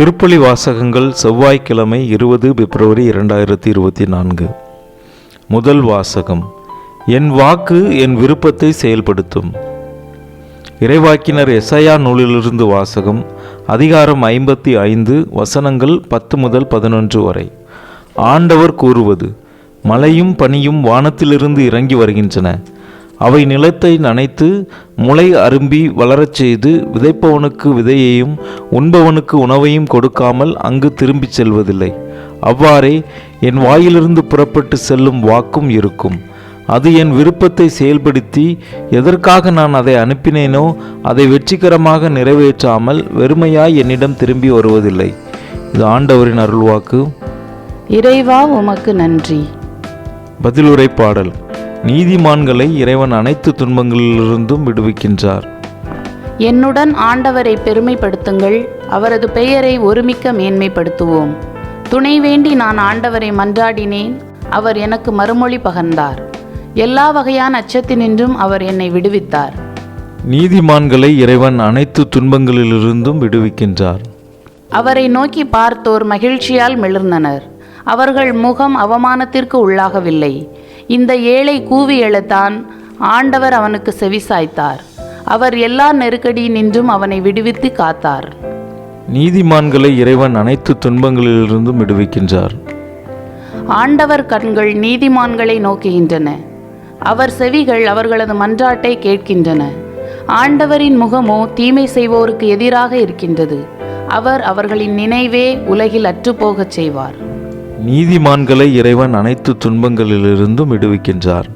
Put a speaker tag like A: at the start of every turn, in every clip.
A: திருப்பலி வாசகங்கள் செவ்வாய்க்கிழமை இருபது பிப்ரவரி இரண்டாயிரத்தி இருபத்தி நான்கு. முதல் வாசகம் என் வாக்கு என் விருப்பத்தை செயல்படுத்தும். இறைவாக்கினர் எசையா நூலிலிருந்து வாசகம் அதிகாரம் ஐம்பத்தி ஐந்து வசனங்கள் பத்து முதல் பதினொன்று வரை. ஆண்டவர் கூறுவது மழையும் பனியும் வானத்திலிருந்து இறங்கி வருகின்றன. அவை நிலத்தை நனைத்து முளை அரும்பி வளரச் செய்து விதைப்பவனுக்கு விதையையும் உண்பவனுக்கு உணவையும் கொடுக்காமல் அங்கு திரும்பிச் செல்வதில்லை. அவ்வாறே என் வாயிலிருந்து புறப்பட்டு செல்லும் வாக்கும் இருக்கும். அது என் விருப்பத்தை செயல்படுத்தி எதற்காக நான் அதை அனுப்பினேனோ அதை வெற்றிகரமாக நிறைவேற்றாமல் வெறுமையாய் என்னிடம் திரும்பி வருவதில்லை. இது ஆண்டவரின் அருள்வாக்கு.
B: இறைவா உமக்கு நன்றி.
A: பதிலுரை பாடல். நீதிமான்களை இறைவன் அனைத்து துன்பங்களிலிருந்தும் விடுவிக்கின்றார்.
B: என்னுடன் ஆண்டவரை பெருமைப்படுத்துங்கள் அவரது பெயரை ஒருமிக்க மேன்மைப்படுத்துவோம். துணை வேண்டி நான் ஆண்டவரை மன்றாடினேன் அவர் எனக்கு மறுமொழி பகர்ந்தார். எல்லா வகையான அச்சத்தினின்றும் அவர் என்னை விடுவித்தார்.
A: நீதிமான்களை இறைவன் அனைத்து துன்பங்களிலிருந்தும் விடுவிக்கின்றார்.
B: அவரை நோக்கி பார்த்தோர் மகிழ்ச்சியால் மிளர்ந்தனர். அவர்கள் முகம் அவமானத்திற்கு உள்ளாகவில்லை. இந்த ஏழை கூவி எழத்தான். ஆண்டவர் அவனுக்கு செவிசாய்த்தார். அவர் எல்லா நெருக்கடியினின்றும் அவனை விடுவித்து காத்தார்.
A: நீதிமான்களை இறைவன் அனைத்து துன்பங்களிலிருந்தும் விடுவிக்கின்றார்.
B: ஆண்டவர் கண்கள் நீதிமான்களை நோக்குகின்றன. அவர் செவிகள் அவர்களது மன்றாட்டை கேட்கின்றன. ஆண்டவரின் முகமோ தீமை செய்வோருக்கு எதிராக இருக்கின்றது. அவர் அவர்களின் நினைவே உலகில் அற்றுப்போகச் செய்வார்.
A: நீதிமான்களை இறைவன் அனைத்து துன்பங்களிலிருந்தும் விடுவிக்கின்றார்.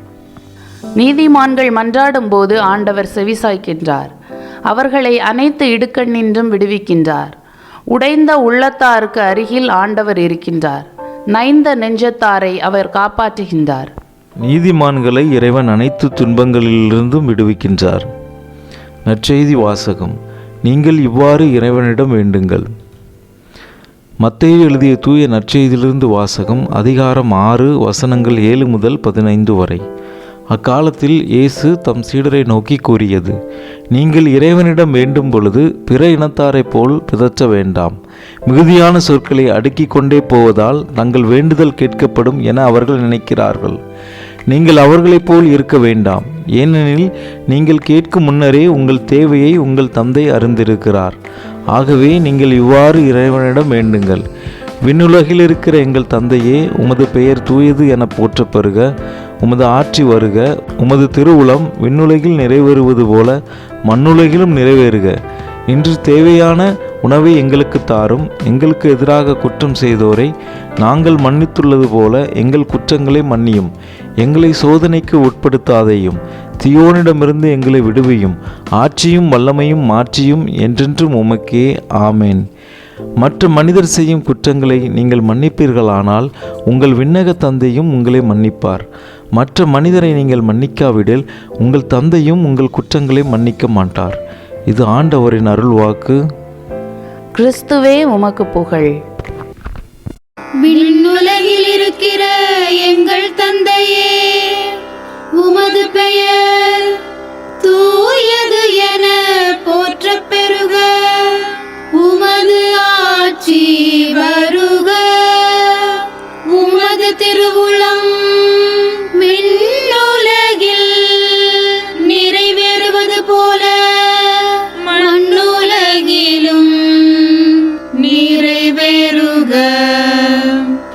B: நீதிமான்கள் மன்றாடும் போது ஆண்டவர் செவிசாய்க்கின்றார். அவர்களை அனைத்து இடுக்கண்ணின்றும் விடுவிக்கின்றார். உடைந்த உள்ளத்தாருக்கு அருகில் ஆண்டவர் இருக்கின்றார். நைந்த நெஞ்சத்தாரை அவர் காப்பாற்றுகின்றார்.
A: நீதிமான்களை இறைவன் அனைத்து துன்பங்களிலிருந்தும் விடுவிக்கின்றார். நற்செய்தி வாசகம். நீங்கள் இவ்வாறு இறைவனிடம் வேண்டுங்கள். மத்தையில் எழுதிய தூய நற்செய்தியிலிருந்து வாசகம் அதிகாரம் ஆறு வசனங்கள் ஏழு முதல் பதினைந்து வரை. அக்காலத்தில் இயேசு தம் சீடரை நோக்கி கூறியது நீங்கள் இறைவனிடம் வேண்டும் பொழுது பிற இனத்தாரைப் போல் பிதற்ற வேண்டாம். மிகுதியான சொற்களை அடுக்கிக் கொண்டே போவதால் தங்கள் வேண்டுதல் கேட்கப்படும் என அவர்கள் நினைக்கிறார்கள். நீங்கள் அவர்களைப் போல் இருக்க வேண்டாம். ஏனெனில் நீங்கள் கேட்கும் முன்னரே உங்கள் தேவையை உங்கள் தந்தை அறிந்திருக்கிறார். ஆகவே நீங்கள் இவ்வாறு இறைவனிடம் வேண்டுங்கள். விண்ணுலகில் இருக்கிற எங்கள் தந்தையே உமது பெயர் தூயது என போற்றப்பெறுக உமது ஆட்சி வருக உமது திருவுளம் விண்ணுலகில் நிறைவேறுவது போல மண்ணுலகிலும் நிறைவேறுக. இன்று தேவையான உணவை எங்களுக்கு தாரும் எங்களுக்கு எதிராக குற்றம் செய்தோரை நாங்கள் மன்னித்துள்ளது போல எங்கள் குற்றங்களை மன்னியும் எங்களை சோதனைக்கு உட்படுத்தாதையும் தியோனிடமிருந்து எங்களை விடுவியும் ஆட்சியும் வல்லமையும் மாற்றியும் என்றென்றும் உமக்கே ஆமேன். மற்ற மனிதர் செய்யும் குற்றங்களை நீங்கள் மன்னிப்பீர்களானால் உங்கள் விண்ணக தந்தையும் உங்களை மன்னிப்பார். மற்ற மனிதரை நீங்கள் மன்னிக்காவிடில் உங்கள் தந்தையும் உங்கள் குற்றங்களை மன்னிக்க மாட்டார். இது ஆண்டவரின் அருள்வாக்கு.
B: கிறிஸ்துவே உமக்கு புகழ்.
C: விண்ணுலகில் இருக்கிற எங்கள் தந்தையே உமது பெயர்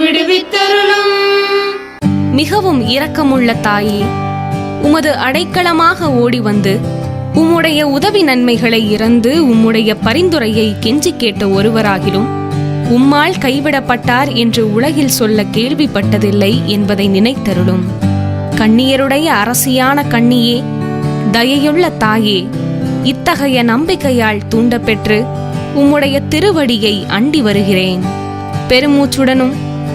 C: விடுவித்தருளும்.
D: மிகவும் இரக்கமுள்ள தாயே உமது அடைக்கலமாக ஓடி வந்து உம்முடைய உதவி நன்மைகளை இறந்து உம்முடைய பரிந்துரையை கெஞ்சி கேட்ட ஒருவராகிலும் உம்மால் கைவிடப்பட்டார் என்று உலகில் சொல்ல கேள்விப்பட்டதில்லை என்பதை நினைத்தருளும். கண்ணியருடைய அரசியான கண்ணியே தயையுள்ள தாயே இத்தகைய நம்பிக்கையால் தூண்டப்பெற்று உம்முடைய திருவடியை அண்டி வருகிறேன். பெருமூச்சுடனும்